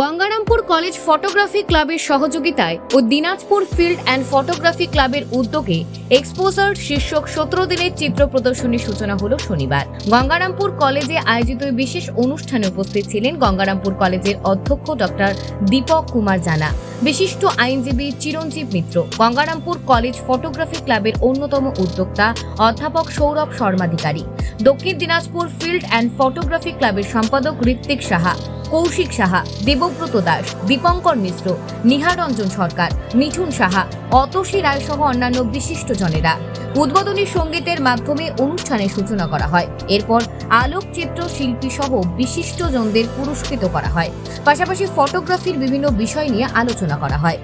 Gangarampur college photography ক্লাবের সহযোগিতায় ও দিনাজপুর ফিল্ড অ্যান্ড ফটোগ্রাফি ক্লাবের উদ্যোগে এক্সপোজার শীর্ষক সতেরো দিনের চিত্র প্রদর্শনীর সূচনা হলো শনিবার। গঙ্গারামপুর কলেজে আয়োজিত বিশেষ অনুষ্ঠানে উপস্থিত ছিলেন গঙ্গারামপুর কলেজের অধ্যক্ষ ডক্টর দীপক কুমার জানা। বিশিষ্ট আইনজীবী চিরঞ্জীব মিত্র। গঙ্গারামপুর কলেজ ফটোগ্রাফি ক্লাবের অন্যতম উদ্যোক্তা অধ্যাপক সৌরভ শর্মাধিকারী। দক্ষিণ দিনাজপুর ফিল্ড অ্যান্ড ফটোগ্রাফি ক্লাবের সম্পাদক ঋত্বিক সাহা। কৌশিক সাহা, দেবব্রত দাস, দীপঙ্কর মিশ্র নিহারঞ্জন সরকার, মিঠুন সাহা, অতসী রায় সহ অন্যান্য বিশিষ্টজনেরা উদ্বোধনী সঙ্গীতের মাধ্যমে অনুষ্ঠানের সূচনা করা হয়। এরপর আলোকচিত্র শিল্পী সহ বিশিষ্টজনদের পুরস্কৃত করা হয়। পাশাপাশি ফটোগ্রাফির বিভিন্ন বিষয় নিয়ে আলোচনা করা হয়।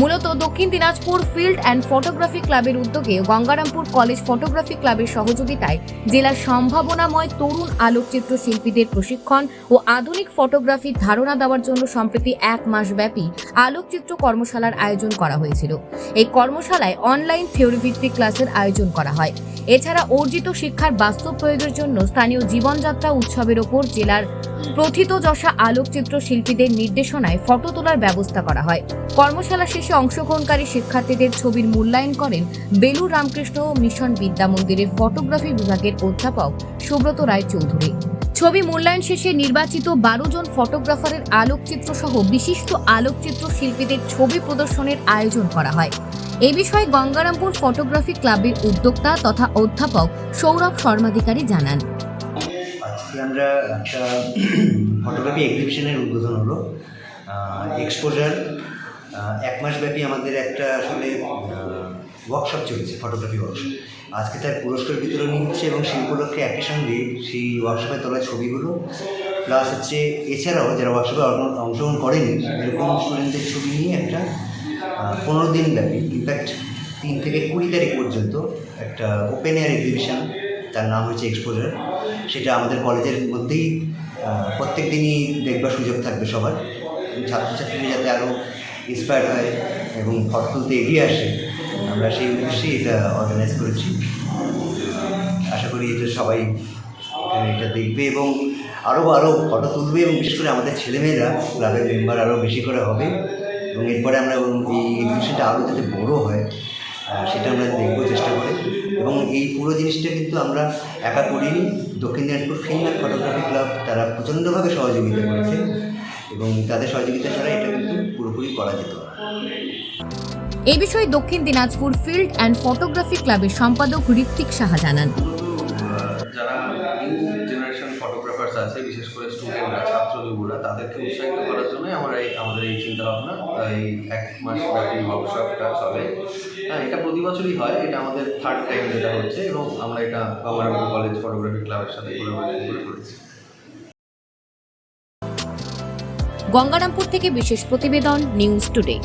মূলত দক্ষিণ দিনাজপুর ফিল্ড অ্যান্ড ফটোগ্রাফি ক্লাবের উদ্যোগে গঙ্গারামপুর কলেজ ফটোগ্রাফি ক্লাবের সহযোগিতায় জেলার সম্ভাবনাময় তরুণ আলোকচিত্র শিল্পীদের প্রশিক্ষণ ও আধুনিক ফটোগ্রাফির ধারণা দেওয়ার জন্য সম্প্রতি এক মাস ব্যাপী আলোকচিত্র কর্মশালার আয়োজন করা হয়েছিল। এই কর্মশালায় অনলাইন থিওরি ভিত্তিক ক্লাসের আয়োজন করা হয়। এছাড়া অর্জিত শিক্ষার বাস্তব প্রয়োগের জন্য স্থানীয় জীবনযাত্রা উৎসবের ওপর জেলার প্রথিতযশা আলোকচিত্র শিল্পীদের নির্দেশনায় ফটো তোলার ব্যবস্থা করা হয়। কর্মশালা শেষে অংশগ্রহণকারী শিক্ষার্থীদের ছবির মূল্যায়ন করেন বেলুর রামকৃষ্ণ মিশন বিদ্যা মন্দিরের ফটোগ্রাফি বিভাগের অধ্যাপক সুব্রত রায় চৌধুরী। ছবি মূল্যায়ন শেষে নির্বাচিত বারো জন ফটোগ্রাফারের আলোকচিত্র সহ বিশিষ্ট আলোকচিত্র শিল্পীদের ছবি প্রদর্শনের আয়োজন করা হয়। এ বিষয়ে গঙ্গারামপুর ফটোগ্রাফি ক্লাবের উদ্যোক্তা তথা অধ্যাপক সৌরভ শর্মাধিকারী জানান। আমরা একটা ফটোগ্রাফি এক্সিবিশনের উদ্বোধন হলো। এক্সপোজার এক মাস ব্যাপী আমাদের একটা আসলে ওয়ার্কশপ চলছে ফটোগ্রাফি ওয়ার্কশপ আজকে তার পুরস্কার বিতরণী হচ্ছে এবং সেই উপলক্ষে একই সঙ্গে সেই ওয়ার্কশপে তোলা ছবিগুলো প্লাস হচ্ছে এছাড়াও যারা ওয়ার্কশপে অংশগ্রহণ করেনি, এরকম স্টুডেন্টদের ছবি নিয়ে একটা পনেরো দিন ব্যাপী ইনফ্যাক্ট তিন থেকে কুড়ি তারিখ পর্যন্ত একটা ওপেন এয়ার এক্সিবিশন তার নাম হচ্ছে এক্সপোজার সেটা আমাদের কলেজের মধ্যেই প্রত্যেক দিনই দেখবার সুযোগ থাকবে সবার। ছাত্রছাত্রীরা যাতে আরও ইন্সপায়ার হয় এবং ফটো তুলতে এগিয়ে আসে, আমরা সেই উদ্দেশ্যেই এটা অর্গানাইজ করেছি। আশা করি এটা সবাই এটা দেখবে এবং আরও আরও ফটো তুলবে এবং বিশেষ করে আমাদের ছেলেমেয়েরা, ক্লাবের মেম্বার আরও বেশি করে হবে। এবং এরপরে আমরা এই এক্সিবিশনটা আরও যাতে বড়ো হয় সেটা আমরা দেখব, চেষ্টা করি। এবং এই পুরো জিনিসটা কিন্তু আমরা একা করিনি। Dakshin Dinajpur film and photography club তারা প্রচণ্ডভাবে সহযোগিতা করেছে এবং তাদের সহযোগিতা ছাড়া এটা কিন্তু পুরোপুরি করা যেত না। এ বিষয়ে দক্ষিণ দিনাজপুর ফিল্ড অ্যান্ড ফটোগ্রাফি ক্লাবের সম্পাদক ঋত্বিক সাহা জানান। করে স্টুডেন্টরা ছাত্র যুবরা তাদেরকে উৎসাহিত করার জন্যই আমরা এই আমাদের এই চিন্তা ভাবনা এই এক মাস ব্যাপী ওয়ার্কশপটা চলে হ্যাঁ এটা প্রতি বছরই হয় এটা আমাদের থার্ড টাইম যেটা হচ্ছে এবং আমরা এটা গঙ্গারামপুর কলেজ ফটোগ্রাফি ক্লাবের সাথে করেছি। গঙ্গারামপুর থেকে বিশেষ প্রতিবেদন নিউজ টুডে